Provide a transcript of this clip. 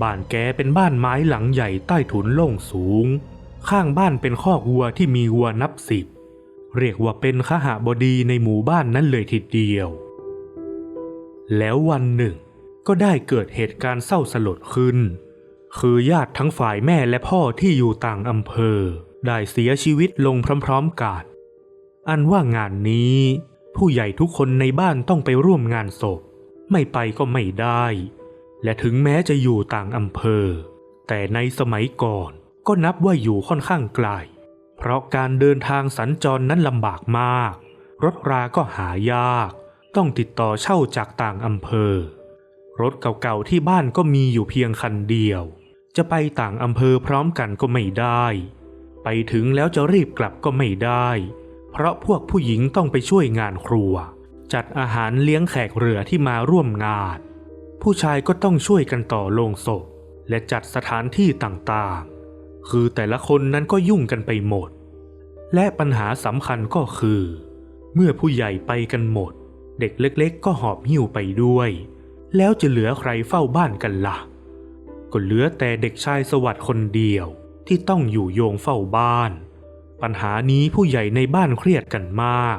บ้านแกเป็นบ้านไม้หลังใหญ่ใต้ถุนโล่งสูง ข้างบ้านเป็นคอกวัวที่มีวัวนับสิบ เรียกว่าเป็นขหาบดีในหมู่บ้านนั้นเลยทีเดียว แล้ววันหนึ่ง ก็ได้เกิดเหตุการณ์เศร้าสลดขึ้น คือญาติทั้งฝ่ายแม่และพ่อที่อยู่ต่างอำเภอ ได้เสียชีวิตลงพร้อมๆกัน อันว่างานนี้ ผู้ใหญ่ทุกคนในบ้านต้องไปร่วมงานศพ ไม่ไปก็ไม่ได้ และถึงแม้จะอยู่ต่างอำเภอ แต่ในสมัยก่อนก็นับว่าอยู่ค่อนข้างไกล เพราะการเดินทางสัญจรนั้นลำบากมาก รถราก็หายาก ต้องติดต่อเช่าจากต่างอำเภอ รถเก่าๆที่บ้านก็มีอยู่เพียงคันเดียว จะไปต่างอำเภอพร้อมกันก็ไม่ได้ ไปถึงแล้วจะรีบกลับก็ไม่ได้ เพราะพวกผู้หญิงต้องไปช่วยงานครัว จัดอาหารเลี้ยงแขกเรือที่มาร่วมงาน ผู้ชายก็ต้องช่วยกันต่อโลงศพ และจัดสถานที่ต่างๆ คือแต่ละคนนั้นก็ยุ่งกันไปหมด และปัญหาสำคัญก็คือ เมื่อผู้ใหญ่ไปกันหมด เด็กเล็กๆ ก็หอบหิ้วไปด้วย แล้วจะเหลือใครเฝ้าบ้านกันละ่ะ ก็เหลือแต่เด็กชายสวัสด์คนเดียวที่ต้องอยู่โยงเฝ้าบ้าน ปัญหานี้ผู้ใหญ่ในบ้านเครียดกันมาก